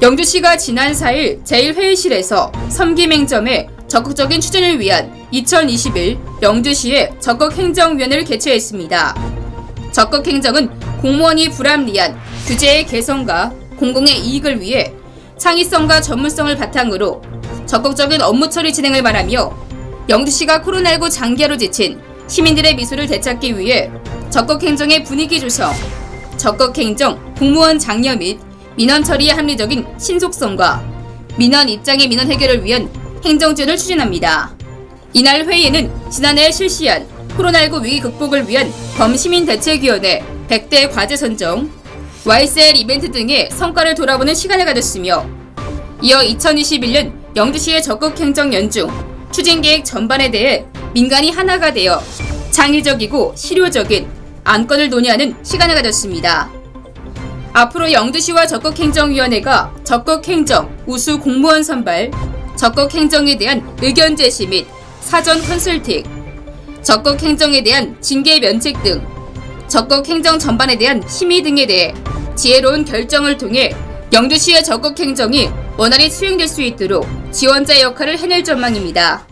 영주시가 지난 4일 제1회의실에서 섬김행점의 적극적인 추진을 위한 2021 영주시의 적극행정위원회를 개최했습니다. 적극행정은 공무원이 불합리한 규제의 개선과 공공의 이익을 위해 창의성과 전문성을 바탕으로 적극적인 업무 처리 진행을 말하며 영주시가 코로나19 장기화로 지친 시민들의 미소를 되찾기 위해 적극행정의 분위기 조성, 적극행정 공무원 장려 및 민원 처리의 합리적인 신속성과 민원 입장의 민원 해결을 위한 행정 지원을 추진합니다. 이날 회의에는 지난해 실시한 코로나19 위기 극복을 위한 범시민대책위원회 100대 과제 선정, YSL 이벤트 등의 성과를 돌아보는 시간을 가졌으며 이어 2021년 영주시의 적극 행정 연중 추진 계획 전반에 대해 민간이 하나가 되어 창의적이고 실효적인 안건을 논의하는 시간을 가졌습니다. 앞으로 영주시와 적극행정위원회가 적극행정 우수 공무원 선발, 적극행정에 대한 의견 제시 및 사전 컨설팅, 적극행정에 대한 징계 면책 등 적극행정 전반에 대한 심의 등에 대해 지혜로운 결정을 통해 영주시의 적극 행정이 원활히 수행될 수 있도록 지원자 역할을 해낼 전망입니다.